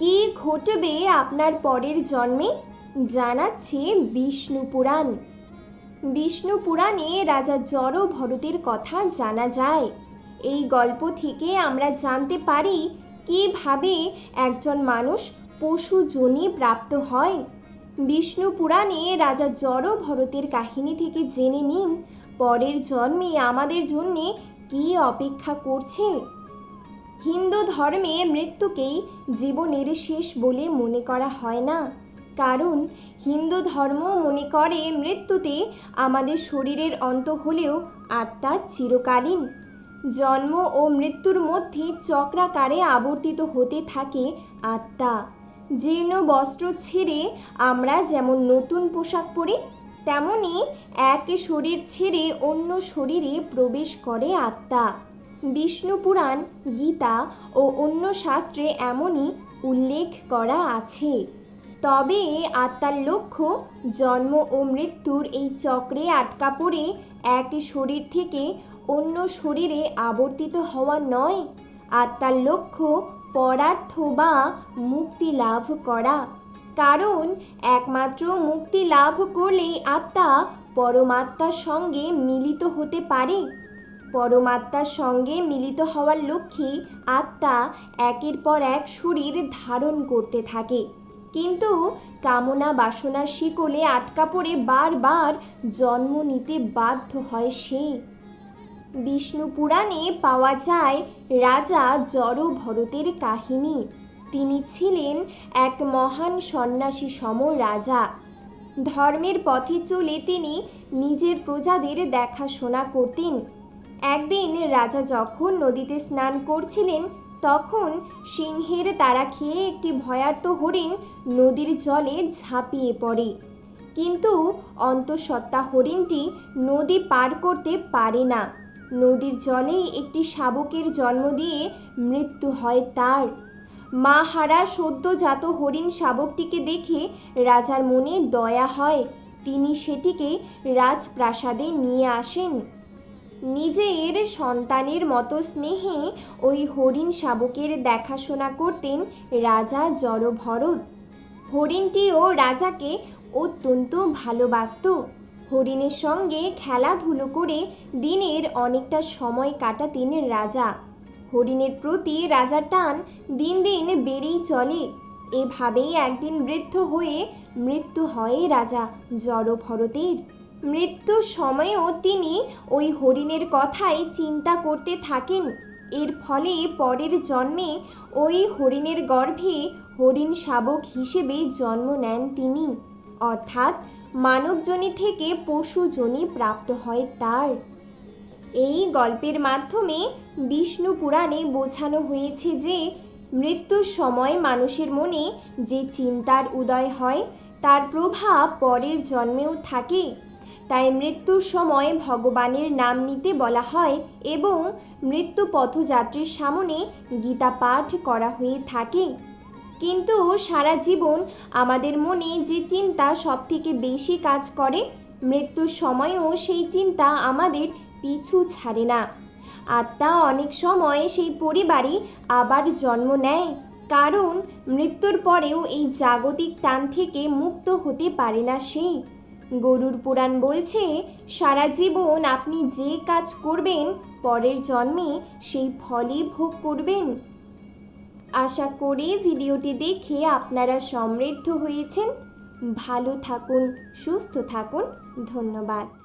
কি ঘটবে আপনার পরের জন্মে? জানাচ্ছে বিষ্ণু পুরাণ। বিষ্ণু পুরাণে রাজা জড় ভরতের কথা জানা যায়। এই গল্প থেকে আমরা জানতে পারি কীভাবে একজন মানুষ পশু জনি প্রাপ্ত হয়। বিষ্ণু পুরাণে রাজা জড় ভরতের কাহিনী থেকে জেনে নিন, পরের জন্মে আমাদের জন্যে কি অপেক্ষা করছে? হিন্দু ধর্মে মৃত্যুকেই জীবনের শেষ বলে মনে করা হয় না। কারণ হিন্দু ধর্ম মনে করে মৃত্যুতে আমাদের শরীরের অন্ত হলেও আত্মা চিরকালীন। জন্ম ও মৃত্যুর মধ্যে চক্রাকারে আবর্তিত হতে থাকে আত্মা। জীর্ণ বস্ত্র ছেড়ে আমরা যেমন নতুন পোশাক পরি, তেমনি এক শরীর ছেড়ে অন্য শরীরে প্রবেশ করে আত্মা। বিষ্ণু পুরাণ, গীতা ও অন্য শাস্ত্রে এমনই উল্লেখ করা আছে। তবে আত্মার লক্ষ্য জন্ম ও মৃত্যুর এই চক্রে আটকা পড়ে এক শরীর থেকে অন্য শরীরে আবর্তিত হওয়া নয়, আত্মার লক্ষ্য পরার্থ বা মুক্তি লাভ করা। কারণ একমাত্র মুক্তি লাভ করলেই আত্মা পরমাত্মার সঙ্গে মিলিত হতে পারে। পরমাত্মার সঙ্গে মিলিত হওয়ার লক্ষ্যে আত্মা একের পর এক শরীর ধারণ করতে থাকে। কিন্তু কামনা বাসনার শিকলে আটকা পড়ে বারবার জন্ম নিতে বাধ্য হয় সে। বিষ্ণু পুরাণে পাওয়া যায় রাজা জড় ভরতের কাহিনী। তিনি ছিলেন এক মহান সন্ন্যাসী সম রাজা। ধর্মের পথে চলে তিনি নিজের প্রজাদের দেখাশোনা করতেন। একদিন রাজা যখন নদীতে স্নান করছিলেন, তখন সিংহের তাড়া খেয়ে একটি ভয়ার্ত হরিণ নদীর জলে ঝাঁপিয়ে পড়ে। কিন্তু অন্তঃসত্ত্বা হরিণটি নদী পার করতে পারে না। নদীর জলেই একটি শাবকের জন্ম দিয়ে মৃত্যু হয় তার। মা হারা সদ্যজাত হরিণ শাবকটিকে দেখে রাজার মনে দয়া হয়। তিনি সেটিকে রাজপ্রাসাদে নিয়ে আসেন। নিজের সন্তানের মতো স্নেহে ওই হরিণ শাবকের দেখাশোনা করতেন রাজা জড়ভরত। হরিণটিও রাজাকে অত্যন্ত ভালোবাসত। হরিণের সঙ্গে খেলাধুলো করে দিনের অনেকটা সময় কাটাতেন রাজা। হরিণের প্রতি রাজার টান দিন দিন বেড়েই চলে। এভাবেই একদিন বৃদ্ধ হয়ে মৃত্যু হয় রাজা জড়ভরতের। মৃত্যুর সময়েও তিনি ওই হরিণের কথাই চিন্তা করতে থাকেন। এর ফলে পরের জন্মে ওই হরিণের গর্ভে হরিণ শাবক হিসেবে জন্ম নেন তিনি। অর্থাৎ মানবজনী থেকে পশুজনী প্রাপ্ত হয় তার। এই গল্পের মাধ্যমে বিষ্ণু পুরাণে বোঝানো হয়েছে যে, মৃত্যুর সময় মানুষের মনে যে চিন্তার উদয় হয়, তার প্রভাব পরের জন্মেও থাকে। তাই মৃত্যুর সময় ভগবানের নাম নিতে বলা হয় এবং মৃত্যু পথযাত্রীর সামনে গীতা পাঠ করা হয়ে থাকে। কিন্তু সারা জীবন আমাদের মনে যে চিন্তা সব থেকে বেশি কাজ করে, মৃত্যুর সময়ও সেই চিন্তা আমাদের পিছু ছাড়ে না। আত্মা অনেক সময় সেই পরিবারই আবার জন্ম নেয়, কারণ মৃত্যুর পরেও এই জাগতিক টান থেকে মুক্ত হতে পারে না সে। গরুর পুরাণ বলছে, সারা জীবন আপনি যে কাজ করবেন, পরের জন্মে সেই ফলই ভোগ করবেন। আশা করি ভিডিওটি দেখে আপনারা সমৃদ্ধ হয়েছেন। ভালো থাকুন, সুস্থ থাকুন। ধন্যবাদ।